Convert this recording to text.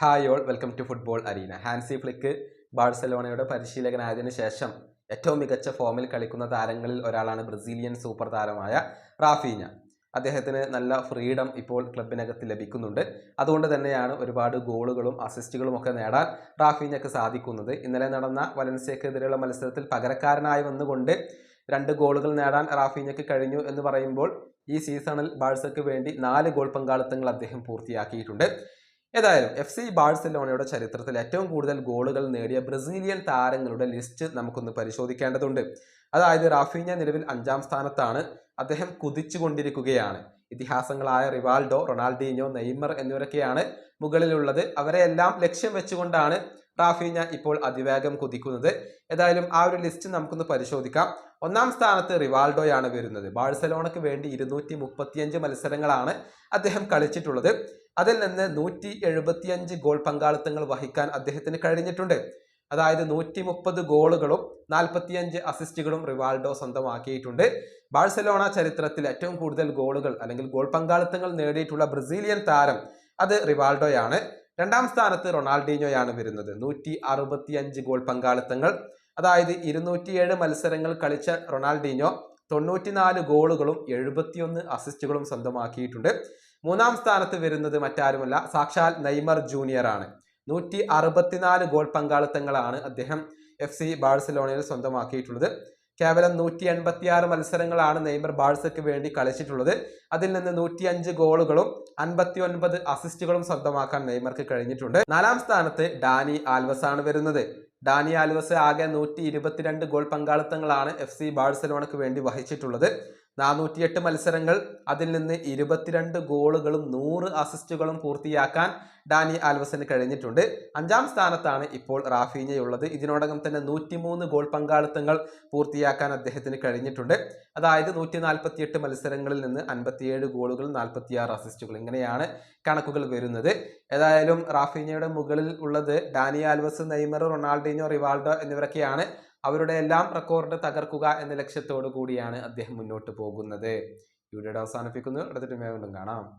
Hi all welcome to football arena Hansi Flick ബാഴ്സലോണയുടെ പരിശീലകനായതിനു ശേഷം ഏറ്റവും മികച്ച ഫോമിൽ കളിക്കുന്ന താരങ്ങളിൽ ഒരാളാണ് ബ്രസീലിയൻ സൂപ്പർ താരമായ റാഫീഞ്ഞ. അദ്ദേഹത്തിന് നല്ല ഫ്രീഡം ഇപ്പോൾ ക്ലബിനകത്ത് ലഭിക്കുന്നുണ്ട്. അതുകൊണ്ട് തന്നെയാണ് ഒരുപാട് ഗോളുകളും അസിസ്റ്റുകളും ഒക്കെ നേടാൻ റാഫീഞ്ഞക്ക് സാധിക്കുന്നത്. ഇന്നലെ നടന്ന വലൻസിയക്കെതിരെയുള്ള മത്സരത്തിൽ പകരക്കാരനായി വന്നുകൊണ്ട് രണ്ട് ഗോളുകൾ നേടാൻ റാഫീഞ്ഞക്ക് കഴിഞ്ഞു എന്ന് പറയുമ്പോൾ ഈ സീസണിൽ ബാഴ്സയ്ക്ക് വേണ്ടി നാല് ഗോൾ പങ്കാളിത്തങ്ങൾ അദ്ദേഹം പൂർത്തിയാക്കിയിട്ടുണ്ട്. ഏതായാലും എഫ് സി ബാഴ്സലോണയുടെ ചരിത്രത്തിൽ ഏറ്റവും കൂടുതൽ ഗോളുകൾ നേടിയ ബ്രസീലിയൻ താരങ്ങളുടെ ലിസ്റ്റ് നമുക്കൊന്ന് പരിശോധിക്കേണ്ടതുണ്ട്. അതായത് റാഫീഞ്ഞ നിലവിൽ അഞ്ചാം സ്ഥാനത്താണ്. അദ്ദേഹം കുതിച്ചുകൊണ്ടിരിക്കുകയാണ്. ഇതിഹാസങ്ങളായ റിവാൾഡോ റൊണാൾഡീഞ്ഞോ നെയ്മർ എന്നിവരൊക്കെയാണ് മുകളിലുള്ളത്. അവരെയെല്ലാം ലക്ഷ്യം വെച്ചുകൊണ്ടാണ് റാഫീഞ്ഞ ഇപ്പോൾ അതിവേഗം കുതിക്കുന്നത്. ഏതായാലും ആ ഒരു ലിസ്റ്റ് നമുക്കൊന്ന് പരിശോധിക്കാം. ഒന്നാം സ്ഥാനത്ത് റിവാൾഡോയാണ് വരുന്നത്. ബാഴ്സലോണയ്ക്ക് വേണ്ടി ഇരുന്നൂറ്റി മത്സരങ്ങളാണ് അദ്ദേഹം കളിച്ചിട്ടുള്ളത്. അതിൽ നിന്ന് നൂറ്റി എഴുപത്തിയഞ്ച് ഗോൾ പങ്കാളിത്തങ്ങൾ വഹിക്കാൻ അദ്ദേഹത്തിന് കഴിഞ്ഞിട്ടുണ്ട്. അതായത് നൂറ്റി മുപ്പത് ഗോളുകളും നാൽപ്പത്തിയഞ്ച് അസിസ്റ്റുകളും റിവാൾഡോ സ്വന്തമാക്കിയിട്ടുണ്ട്. ബാഴ്സലോണ ചരിത്രത്തിൽ ഏറ്റവും കൂടുതൽ ഗോളുകൾ അല്ലെങ്കിൽ ഗോൾ പങ്കാളിത്തങ്ങൾ നേടിയിട്ടുള്ള ബ്രസീലിയൻ താരം അത് റിവാൾഡോയാണ്. രണ്ടാം സ്ഥാനത്ത് റൊണാൾഡീനോയാണ് വരുന്നത്. നൂറ്റി അറുപത്തിയഞ്ച് ഗോൾ പങ്കാളിത്തങ്ങൾ. അതായത് ഇരുന്നൂറ്റിയേഴ് മത്സരങ്ങൾ കളിച്ച റൊണാൾഡീനോ തൊണ്ണൂറ്റിനാല് ഗോളുകളും എഴുപത്തിയൊന്ന് അസിസ്റ്റുകളും സ്വന്തമാക്കിയിട്ടുണ്ട്. മൂന്നാം സ്ഥാനത്ത് വരുന്നത് മറ്റാരുമല്ല സാക്ഷാൽ നെയ്മർ ജൂനിയർ ആണ്. നൂറ്റി അറുപത്തിനാല് ഗോൾ പങ്കാളിത്തങ്ങളാണ് അദ്ദേഹം എഫ് സി ബാഴ്സലോണയിൽ സ്വന്തമാക്കിയിട്ടുള്ളത്. കേവലം നൂറ്റി എൺപത്തിയാറ് മത്സരങ്ങളാണ് നെയ്മർ ബാഴ്സയ്ക്ക് വേണ്ടി കളിച്ചിട്ടുള്ളത്. അതിൽ നിന്ന് നൂറ്റി അഞ്ച് ഗോളുകളും അൻപത്തി ഒൻപത് അസിസ്റ്റുകളും സ്വന്തമാക്കാൻ നെയ്മർക്ക് കഴിഞ്ഞിട്ടുണ്ട്. നാലാം സ്ഥാനത്ത് ഡാനി ആൽവസ് ആണ് വരുന്നത്. ഡാനി ആൽവസ് ആകെ നൂറ്റി ഇരുപത്തിരണ്ട് ഗോൾ പങ്കാളിത്തങ്ങളാണ് എഫ് സി ബാഴ്സലോണയ്ക്ക് വേണ്ടി വഹിച്ചിട്ടുള്ളത്. നാനൂറ്റിയെട്ട് മത്സരങ്ങൾ അതിൽ നിന്ന് ഇരുപത്തിരണ്ട് ഗോളുകളും നൂറ് അസിസ്റ്റുകളും പൂർത്തിയാക്കാൻ ഡാനി ആൽവസിന് കഴിഞ്ഞിട്ടുണ്ട്. അഞ്ചാം സ്ഥാനത്താണ് ഇപ്പോൾ റാഫീനയുള്ളത്. ഇതിനോടകം തന്നെ നൂറ്റിമൂന്ന് ഗോൾ പങ്കാളിത്തങ്ങൾ പൂർത്തിയാക്കാൻ അദ്ദേഹത്തിന് കഴിഞ്ഞിട്ടുണ്ട്. അതായത് നൂറ്റി നാൽപ്പത്തിയെട്ട് മത്സരങ്ങളിൽ നിന്ന് അൻപത്തിയേഴ് ഗോളുകൾ നാൽപ്പത്തിയാറ് അസിസ്റ്റുകൾ ഇങ്ങനെയാണ് കണക്കുകൾ വരുന്നത്. ഏതായാലും റാഫീനയുടെ മുകളിൽ ഉള്ളത് Dani Alves Neymar Ronaldinho Rivaldo എന്നിവരൊക്കെയാണ്. അവരുടെ എല്ലാം റെക്കോർഡ് തകർക്കുക എന്ന ലക്ഷ്യത്തോടു കൂടിയാണ് അദ്ദേഹം മുന്നോട്ട് പോകുന്നത്. ഇവിടെ അവസാനിപ്പിക്കുന്നു. അടുത്തിട്ട് വീണ്ടും കാണാം.